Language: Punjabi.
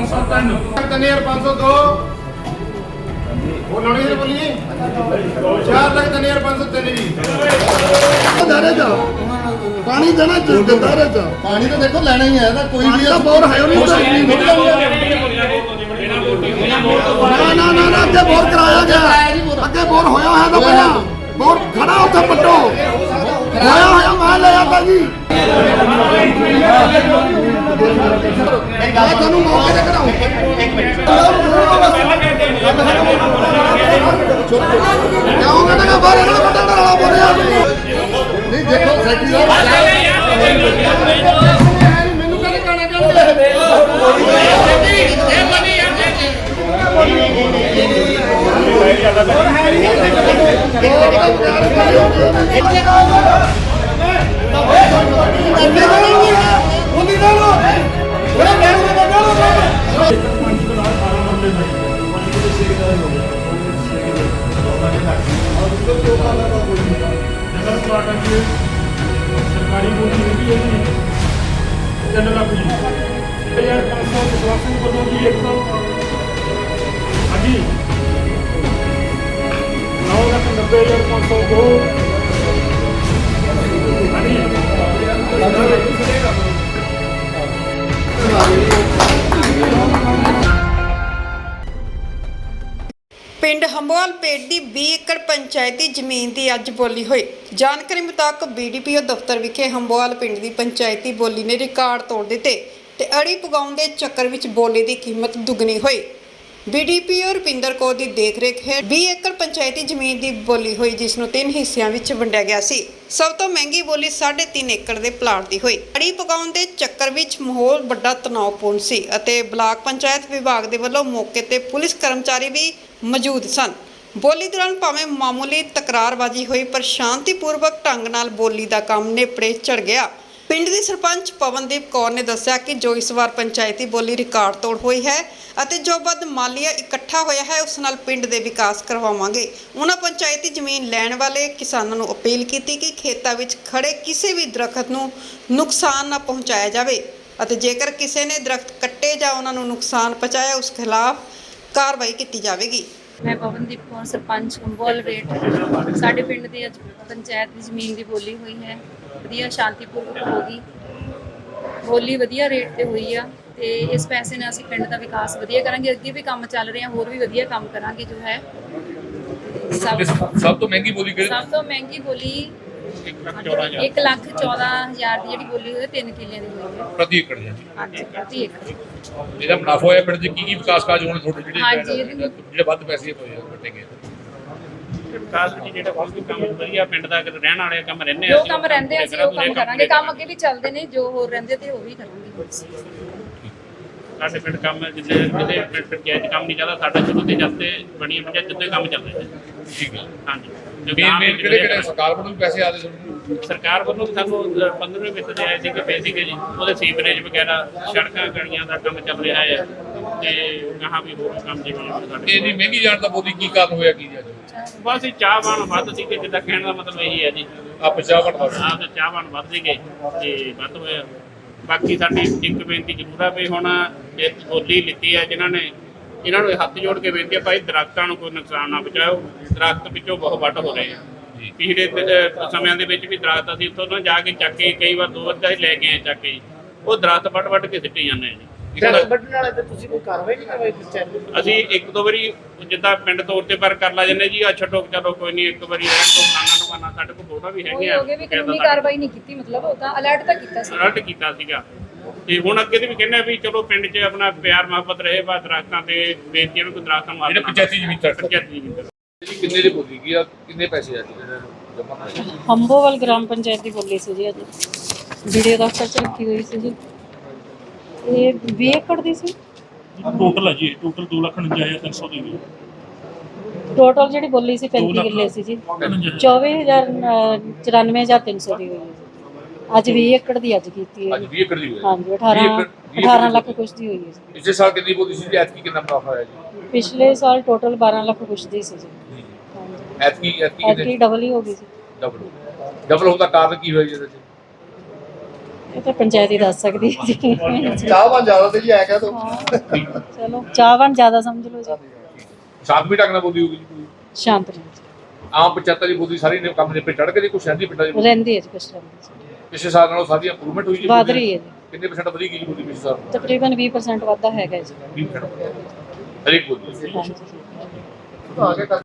3503 3502 ਉਹ ਲਾਉਣੀ ਹੈ ਬੋਲੀਏ। 4 ਲੱਖ 3503 ਜੀ। ਦਾਰੇ ਚ ਪਾਣੀ ਦੇਣਾ ਚਾਹੀਦਾ ਦਾਰੇ ਚ ਪਾਣੀ ਤਾਂ ਦੇਖੋ ਲੈਣਾ ਹੀ ਹੈ ਨਾ ਕੋਈ ਪਾਣੀ ਦਾ ਬੋਰ ਹੈ ਉਹ ਨਹੀਂ ਨਾ ਨਾ ਨਾ ਨਾ ਅੱਗੇ ਬੋਰ ਕਰਾਇਆ ਗਿਆ। ਅੱਗੇ ਬੋਰ ਹੋਇਆ ਹੈ ਤਾਂ ਪਹਿਲਾਂ। ਬੋਰ ਖੜਾ ਉੱਥੇ ਪੱਟੋ। ਹੋਇਆ ਹੋਇਆ ਮੈਂ ਲਿਆ ਤਾ ਜੀ। ਮੈਂ ਤੁਹਾਨੂੰ ਮੌਕੇ ਤੇ ਕਰਾਉਂ ਕਿਉਂ ਕਹਿੰਦਾ ਬਾਹਰ ਇਹਨਾਂ ਦਾ ਵੱਡਾ ਰੌਲਾ ਬੋਲਿਆ ਨਹੀਂ ਦੇਖੋ ਸੈਕਟਰੀ ਮੈਨੂੰ ਕਹਿੰਦੇ ਗਾਣਾ ਕਹਿੰਦੇ ਨਗਰ ਕੁਆਟਰ ਦੀ ਸਰਕਾਰੀ ਬੋਲੀ ਹੈਗੀ ਹੈ ਜੀ ਤਿੰਨ ਲੱਖ ਜੀ 1500 ਵਿਸ਼ਵਾਸੀ ਵੱਲੋਂ ਜੀ ਇੱਕ ਹਾਂਜੀ 9 ਲੱਖ 90 ਹਜ਼ਾਰ 502 ਪਿੰਡ ਹੰਬੋਵਾਲ ਪੇਟ ਦੀ 20 ਏਕੜ ਪੰਚਾਇਤੀ ਜ਼ਮੀਨ ਦੀ ਅੱਜ ਬੋਲੀ ਹੋਈ। ਜਾਣਕਾਰੀ ਮੁਤਾਬਕ ਬੀਡੀਪੀਓ ਦਫ਼ਤਰ ਵਿਖੇ ਹੰਬੋਵਾਲ ਪਿੰਡ ਦੀ ਪੰਚਾਇਤੀ ਬੋਲੀ ਨੇ ਰਿਕਾਰਡ ਤੋੜ ਦਿੱਤੇ ਤੇ ਅੜੀ ਪਗਾਉਣ ਦੇ ਚੱਕਰ ਵਿੱਚ ਬੋਲੀ ਦੀ ਕੀਮਤ ਦੁੱਗਣੀ ਹੋਈ। ਬੀਡੀਪੀਓ ਰੁਪਿੰਦਰ ਕੌਰ ਦੀ ਦੇਖਰੇਖ ਹੇਠ 20 ਏਕੜ ਪੰਚਾਇਤੀ ਜ਼ਮੀਨ ਦੀ ਬੋਲੀ ਹੋਈ, ਜਿਸ ਨੂੰ ਤਿੰਨ ਹਿੱਸਿਆਂ ਵਿੱਚ ਵੰਡਿਆ ਗਿਆ ਸੀ। ਸਭ ਤੋਂ ਮਹਿੰਗੀ ਬੋਲੀ 3.5 ਏਕੜ ਦੇ ਪਲਾਟ ਦੀ ਹੋਈ। ਅੜੀ ਪਕਾਉਣ ਦੇ ਚੱਕਰ ਵਿੱਚ ਮਾਹੌਲ ਵੱਡਾ ਤਣਾਅਪੂਰਨ ਸੀ ਅਤੇ ਬਲਾਕ ਪੰਚਾਇਤ ਵਿਭਾਗ ਦੇ ਵੱਲੋਂ ਮੌਕੇ ਤੇ ਪੁਲਿਸ ਕਰਮਚਾਰੀ ਵੀ ਮੌਜੂਦ ਸਨ। ਬੋਲੀ ਦੌਰਾਨ ਭਾਵੇਂ ਮਾਮੂਲੀ ਤਕਰਾਰਬਾਜ਼ੀ ਹੋਈ, ਪਰ ਸ਼ਾਂਤੀਪੂਰਵਕ ਢੰਗ ਨਾਲ ਬੋਲੀ ਦਾ ਕੰਮ ਨੇਪਰੇ ਚੜ ਗਿਆ। ਪਿੰਡ ਦੀ ਸਰਪੰਚ ਪਵਨਦੀਪ ਕੌਰ ਨੇ ਦੱਸਿਆ ਕਿ ਜੋ ਇਸ ਵਾਰ ਪੰਚਾਇਤੀ ਬੋਲੀ ਰਿਕਾਰਡ ਤੋੜ ਹੋਈ ਹੈ ਅਤੇ ਜੋ ਵੱਧ ਮਾਲੀਆ ਇਕੱਠਾ ਹੋਇਆ ਹੈ, ਉਸ ਨਾਲ ਪਿੰਡ ਦੇ ਵਿਕਾਸ ਕਰਵਾਵਾਂਗੇ। ਉਹਨਾਂ ਪੰਚਾਇਤੀ ਜ਼ਮੀਨ ਲੈਣ ਵਾਲੇ ਕਿਸਾਨਾਂ ਨੂੰ ਅਪੀਲ ਕੀਤੀ ਕਿ ਖੇਤਾਂ ਵਿੱਚ ਖੜੇ ਕਿਸੇ ਵੀ ਦਰਖਤ ਨੂੰ ਨੁਕਸਾਨ ਨਾ ਪਹੁੰਚਾਇਆ ਜਾਵੇ ਅਤੇ ਜੇਕਰ ਕਿਸੇ ਨੇ ਦਰਖਤ ਕੱਟੇ ਜਾਂ ਉਹਨਾਂ ਨੂੰ ਨੁਕਸਾਨ ਪਹੁੰਚਾਇਆ, ਉਸ ਖਿਲਾਫ ਕਾਰਵਾਈ ਕੀਤੀ ਜਾਵੇਗੀ। ਮੈਂ ਪਵਨਦੀਪ ਕੌਰ ਸਰਪੰਚ ਕੰਬੋਲ ਰੇਟ। ਸਾਡੇ ਪਿੰਡ ਦੀ ਅੱਜ ਪੰਚਾਇਤ ਦੀ ਜ਼ਮੀਨ ਦੀ ਬੋਲੀ ਹੋਈ ਹੈ। ਵਧੀਆ ਸ਼ਾਂਤੀਪੂਰਵਕ ਹੋ ਗਈ। ਬੋਲੀ ਵਧੀਆ ਰੇਟ ਤੇ ਹੋਈ ਆ ਤੇ ਇਸ ਪੈਸੇ ਨਾਲ ਅਸੀਂ ਪਿੰਡ ਦਾ ਵਿਕਾਸ ਵਧੀਆ ਕਰਾਂਗੇ। ਅੱਗੇ ਵੀ ਕੰਮ ਚੱਲ ਰਿਹਾ ਹੋਰ ਵੀ ਵਧੀਆ ਕੰਮ ਕਰਾਂਗੇ ਜੋ ਹੈ। ਸਭ ਸਭ ਤੋਂ ਮਹਿੰਗੀ ਬੋਲੀ ਕਿਹੜੀ? ਸਭ ਤੋਂ ਮਹਿੰਗੀ ਬੋਲੀ 1 ਲੱਖ 14 ਹਜ਼ਾਰ ਦੀ ਜਿਹੜੀ ਬੋਲੀ ਹੋਈ ਹੈ 3 ਕਿੱਲਿਆਂ ਦੀ ਹੋਈ। ਹੈ ਪ੍ਰਤੀ ਏਕੜ ਜੀ ਹਾਂਜੀ ਪ੍ਰਤੀ ਏਕੜ। ਇਹਦਾ ਮੁਨਾਫਾ ਹੋਇਆ ਪਿੰਡ 'ਚ ਕੀ ਕੀ ਵਿਕਾਸ ਕਾਰਜ ਹੋਣੇ ਤੁਹਾਡੇ ਜਿਹੜੇ ਜਿਹੜੇ ਵੱਧ ਪੈਸੇ ਹੋਏ ਆ ਕੱਟੇ ਗਏ। ਵਿਕਾਸ ਵਿੱਚ ਜਿਹੜਾ ਬਹੁਤ ਵੀ ਕੰਮ ਵਧੀਆ ਪਿੰਡ ਦਾ ਰਹਿਣ ਵਾਲੇ ਕੰਮ ਰਹਿੰਦੇ ਜੋ ਅਸੀਂ ਕੰਮ ਰਹਿੰਦੇ ਆ, ਅਸੀਂ ਉਹ ਕੰਮ ਕਰਾਂਗੇ ਕੰਮ ਅੱਗੇ ਵੀ ਚੱਲਦੇ ਨੇ ਜੋ ਹੋਰ ਰਹਿੰਦੇ ਤੇ ਉਹ ਵੀ ਕਰਾਂਗੇ। ਸਾਡੇ ਪਿੰਡ ਕੰਮ ਜਿੱਦੇ ਜਿਹਦੇ ਪਿੰਡ ਪੰਚਾਇਤ 'ਚ ਕੰਮ ਨਹੀਂ ਚੱਲਦਾ ਸਾਡਾ ਸ਼ੁਰੂ ਤੇ ਜਦ ਬਣੀ ਪੰਚਾਇਤ ਜਿੱਦੇ ਕੰਮ ਚੱਲ ਰਿਹਾ ਠੀਕ ਹੈ ਹਾਂਜੀ। ਮੇਨ ਮੇਨ ਕਿਹੜੇ ਕਿਹੜੇ ਸਰਕਾਰ ਵੱਲੋਂ ਵੀ ਪੈਸੇ ਆਦੇ ਤੁਹਾਨੂੰ ਸਰਕਾਰ ਵੱਲੋਂ ਵੀ ਸਾਨੂੰ 15ਵੇਂ ਵਿੱਤ ਦੇ ਆਏ ਸੀ ਕਿ ਪੈਸੇ ਕਿ ਜੀ। ਉਹਦੇ ਸੀਵਰੇਜ ਵਗੈਰਾ ਸੜਕਾਂ ਗਲੀਆਂ ਦਾ ਕੰਮ ਚੱਲ ਰਿਹਾ ਹੈ। ਤੇ ਗਾਹਾਂ ਵੀ ਹੋਰ ਕੰਮ ਜਿਵੇਂ ਸਾਡੇ ਇੰਨੀ ਮਹਿੰਗੀ ਜਾਣ ਦਾ ਬੋਲੀ ਕੀ ਕਾਰਨ ਹੋਇਆ ਕੀ ਜੀ ਅੱਜ? ਬਸ ਇਹ ਚਾਹਵਾਨ ਵੱਧ ਸੀ ਕਿ ਜਿੱਦਾਂ ਕਹਿਣ ਦਾ ਮਤਲਬ ਇਹੀ ਹੈ ਜੀ। ਆ ਪੰਜਾਬ ਦਾ ਆਪ ਦੇ ਚਾਹਵਾਨ ਵੱਧ ਸੀਗੇ ਤੇ ਵੱਧ ਹੋਇਆ। ਬਾਕੀ ਸਾਡੀ ਇੱਕ ਬੇਨਤੀ ਜ਼ਰੂਰ ਆ ਵੀ ਹੁਣ ਇਹ ਬੋਲੀ ਲਿੱਤੀ ਹੈ ਜਿਨ੍ਹਾਂ ਨੇ ਇਹਨਾਂ ਨੂੰ ਹੱਥ ਜੋੜ ਕੇ ਬੇਨਤੀ ਹੈ ਭਾਈ ਦਰਖਤਾਂ ਨੂੰ ਕੋਈ ਨੁਕਸਾਨ ਨਾ ਪਹੁੰਚਾਓ। ਦਰਖਤ ਵਿੱਚੋਂ ਬਹੁਤ ਵੱਢ ਹੋ ਰਹੇ ਆ। ਪਿਛਲੇ ਸਮਿਆਂ ਦੇ ਵਿੱਚ ਵੀ ਦਰਖਤ ਅਸੀਂ ਉੱਥੋਂ ਨਾ ਜਾ ਕੇ ਚੱਕ ਕੇ ਕਈ ਵਾਰ ਦੋ ਹੀ ਲੈ ਕੇ ਆਏ ਚੱਕ ਕੇ ਉਹ ਦਰਖਤ ਵੱਢ ਵੱਢ ਕੇ ਸਿੱਟੀ ਜਾਂਦੇ ਆ ਜੀ। ਵੱਢਣ ਵਾਲੇ ਤੇ ਤੁਸੀਂ ਕੋਈ ਕਾਰਵਾਈ ਨਹੀਂ ਕਰਵਾਈ ਪੰਚਾਇਤ ਅਸੀਂ ਇੱਕ ਦੋ ਵਾਰੀ ਜਿੱਦਾਂ ਪਿੰਡ ਤੌਰ ਤੇ ਪਰ ਕਰ ਲਾ ਜੰਨੇ ਜੀ ਆ ਛੱਡੋ ਚਲੋ ਕੋਈ ਨਹੀਂ ਇੱਕ ਵਾਰੀ ਰਹਿਣ ਤੋਂ ਫਲਾਣਾ ਨੂੰ ਕਰਨਾ ਸਾਡੇ ਕੋਲ ਫੋਟੋ ਵੀ ਉਹ ਹੈਗੀਆਂ। ਹੋ ਗਏ ਵੀ ਕਾਨੂੰਨੀ ਕਾਰਵਾਈ ਨਹੀਂ ਕੀਤੀ ਮਤਲਬ ਉਹ ਤਾਂ ਅਲਰਟ ਤਾਂ ਕੀਤਾ ਸੀ। ਅਲਰਟ ਕੀਤਾ ਸੀਗਾ। ਤੇ ਹੁਣ ਅੱਗੇ ਤੇ ਵੀ ਕਹਿੰਦੇ ਆ ਵੀ ਚਲੋ ਪਿੰਡ 'ਚ ਆਪਣਾ ਪਿਆਰ ਮੁਹੱਬਤ ਰਹੇ ਬਾ ਦਰਖਤਾਂ ਤੇ ਬੇਨਤੀਆਂ ਨੂੰ ਕੋਈ ਦਰਖਤਾਂ ਨੂੰ ਜਿਹੜੇ ਪੰਚਾਇਤੀ ਜ਼ਮੀਨ ਤੱਕ ਪੰਚਾਇਤੀ ਜ਼ਮੀਨ ਤੇ ਕਿੰਨੇ ਦੀ ਬੋਲੀ ਕੀ ਆ? ਕਿੰਨੇ ਪੈਸੇ ਆ ਜੀ ਜਮਾ ਹੰਬੋਵਾਲ ਗ੍ਰਾਮ ਪੰਚਾਇਤ ਦੀ ਬੋਲੀ ਸੀ ਜੀ ਅੱਜ। ਵੀਡੀਓ ਦਫ਼ਤਰ ਚ ਰੱਖੀ ਹੋਈ ਸੀ ਜੀ। ਇਹ 20 ਏਕੜ ਦੀ ਸੀ। ਟੋਟਲ ਹੈ ਜੀ ਟੋਟਲ 2,49,300 ਦੀ ਹੋਈ ਟੋਟਲ ਜਿਹੜੀ ਬੋਲੀ ਸੀ 35 ਲੱਖ ਕਿੱਲੇ ਸੀ ਜੀ। 59,000 24000 94300 ਦੀ ਹੋਈ ਹੈ ਜੀ। ਅੱਜ 20 ਏਕੜ ਦੀ ਅੱਜ ਕੀਤੀ ਹੈ ਅੱਜ ਜੀ। 20 ਏਕੜ ਦੀ ਹੋਈ ਹਾਂਜੀ 20 18 ਏਕੜ- 20 18 ਏਕੜ ਲੱਖ ਦੀ ਕੁਛ ਦੀ ਹੋਈ ਹੈ ਜੀ। ਪਿਛਲੇ ਸਾਲ ਕਿੰਨੀ ਬੋਲੀ ਸੀ ਤੇ ਐਤਕੀ ਕਿੰਨਾ ਮੁਨਾਫਾ ਹੋਇਆ ਜੀ? ਪਿਛਲੇ ਸਾਲ ਟੋਟਲ 12 ਲੱਖ ਕੁਛ ਦੀ ਸੀ ਜੀ। ਹਾਂਜੀ। ਐਤਕੀ ਐਤਕੀ ਡਬਲ ਹੀ ਹੋ ਗਈ ਸੀ। ਡਬਲ ਡਬਲ ਹੋਣ ਦਾ ਕਾਰਨ ਕੀ ਹੋਇਆ ਜੀ ਇਹਦੇ 'ਚ? ਇਹ ਤਾਂ ਪੰਚਾਇਤ ਹੀ ਦੱਸ ਸਕਦੀ ਹੈ ਜੀ। ਚਾਹਵਾਨ ਜ਼ਿਆਦਾ ਤੇ ਜੀ ਐ ਕਹਿ ਦੋ। ਹਾਂ, ਚਲੋ ਚਾਹਵਾਨ ਜ਼ਿਆਦਾ ਸਮਝ ਲਓ ਜੀ। ਸ਼ਾਂਤਮਈ ਢੰਗ ਨਾਲ ਬੋਲੀ ਹੋਊਗੀ ਜੀ ਸ਼ਾਂਤ ਰਹੋ ਜੀ। ਆਮ ਪੰਚਾਇਤਾਂ ਦੀ ਬੋਲੀ ਸਾਰੀ ਨੇ ਕੰਮ ਦੇ ਪੇ ਚੜ ਕੇ ਜੀ ਕੁਛ ਸ਼ਹਿਰੀ ਪਿੰਡਾਂ ਦੀ? ਰਹਿੰਦੀ ਹੈ ਜੀ ਕੁਛ ਰਹਿੰਦੀ ਹੈ ਪਿਛਲੇ ਸਾਲ ਨਾਲੋਂ ਸਾਡੀ ਇੰਪਰੂਵਮੈਂਟ ਹੋਈ ਜੀ ਵਧ ਰਹੀ ਹੈ ਜੀ ਕਿੰਨੇ ਪਰਸੈਂਟ ਵਧੀ ਗਈ ਜੀ ਬੋਲੀ ਪਿਛਲੇ ਸਾਲ? ਤਕਰੀਬਨ 20% ਵਾਧਾ ਹੈਗਾ ਜੀ। 20% ਹਰੇਕ ਬੋਲੀ। ਹਾਂਜੀ। ਆ ਗਿਆ